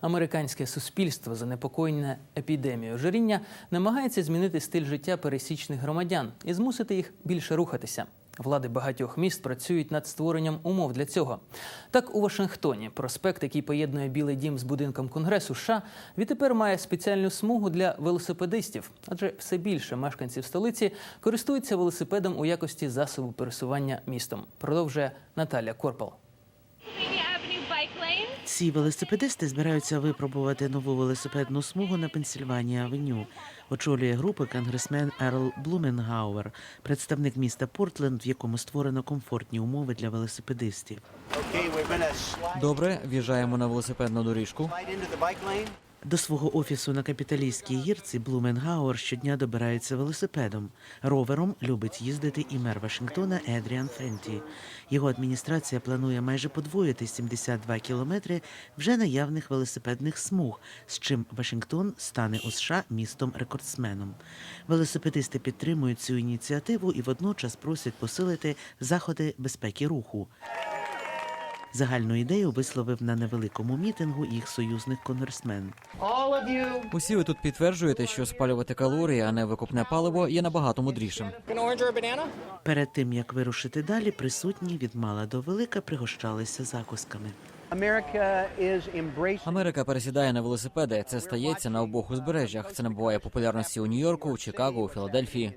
американське суспільство, занепокоєне епідемією ожиріння, намагається змінити стиль життя пересічних громадян і змусити їх більше рухатися. Влади багатьох міст працюють над створенням умов для цього. Так, у Вашингтоні проспект, який поєднує Білий Дім з будинком Конгресу США, відтепер має спеціальну смугу для велосипедистів, адже все більше мешканців столиці користуються велосипедом у якості засобу пересування містом. Продовжує Наталя Корпал. Ці велосипедисти збираються випробувати нову велосипедну смугу на Пенсільванія Авеню. Очолює групи конгресмен Ерл Блуменгауер, представник міста Портленд, в якому створено комфортні умови для велосипедистів. Добре, в'їжджаємо на велосипедну доріжку. До свого офісу на капіталістській гірці Блуменгауер щодня добирається велосипедом. Ровером любить їздити і мер Вашингтона Едріан Фенті. Його адміністрація планує майже подвоїти 72 кілометри вже наявних велосипедних смуг, з чим Вашингтон стане у США містом-рекордсменом. Велосипедисти підтримують цю ініціативу і водночас просять посилити заходи безпеки руху. Загальну ідею висловив на невеликому мітингу їх союзник конгресмен. Усі ви тут підтверджуєте, що спалювати калорії, а не викупне паливо є набагато мудрішим. Перед тим як вирушити далі, присутні від мала до велика пригощалися закусками. America is Америка пересідає на велосипеди. Це стається на обох узбережжях. Це набуває популярності у Нью-Йорку, у Чикаго, у Філадельфії.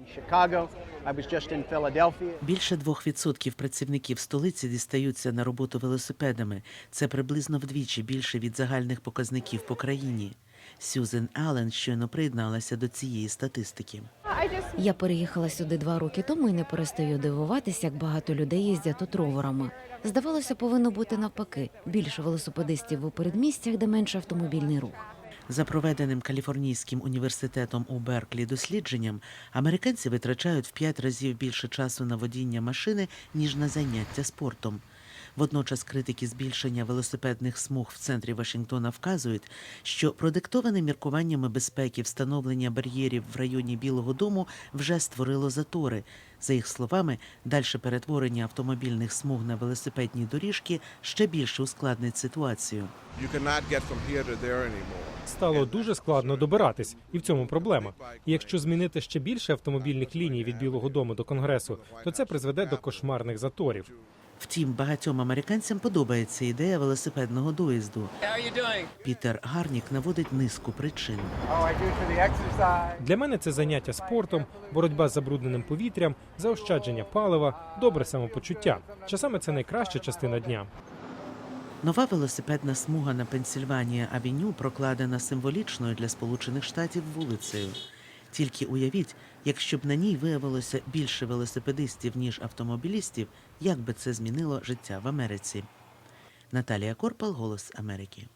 Більше двох відсотків працівників столиці дістаються на роботу велосипедами. Це приблизно вдвічі більше від загальних показників по країні. Сюзен Аллен щойно приєдналася до цієї статистики. Я переїхала сюди два роки тому і не перестаю дивуватися, як багато людей їздять тут роверами. Здавалося, повинно бути навпаки більше велосипедистів у передмістях, де менше автомобільний рух. За проведеним Каліфорнійським університетом у Берклі дослідженням, американці витрачають в п'ять разів більше часу на водіння машини, ніж на заняття спортом. Водночас критики збільшення велосипедних смуг в центрі Вашингтона вказують, що продиктоване міркуваннями безпеки встановлення бар'єрів в районі Білого Дому вже створило затори. За їх словами, дальше перетворення автомобільних смуг на велосипедні доріжки ще більше ускладнить ситуацію. Стало дуже складно добиратись, і в цьому проблема. І якщо змінити ще більше автомобільних ліній від Білого Дому до Конгресу, то це призведе до кошмарних заторів. Втім, багатьом американцям подобається ідея велосипедного доїзду. Пітер Гарнік наводить низку причин. Для мене це заняття спортом, боротьба з забрудненим повітрям, заощадження палива, добре самопочуття. Часами це найкраща частина дня. Нова велосипедна смуга на Пенсільванія Авеню прокладена символічною для Сполучених Штатів вулицею. Тільки уявіть, якщо б на ній виявилося більше велосипедистів, ніж автомобілістів, як би це змінило життя в Америці. Наталія Корпал, Голос Америки.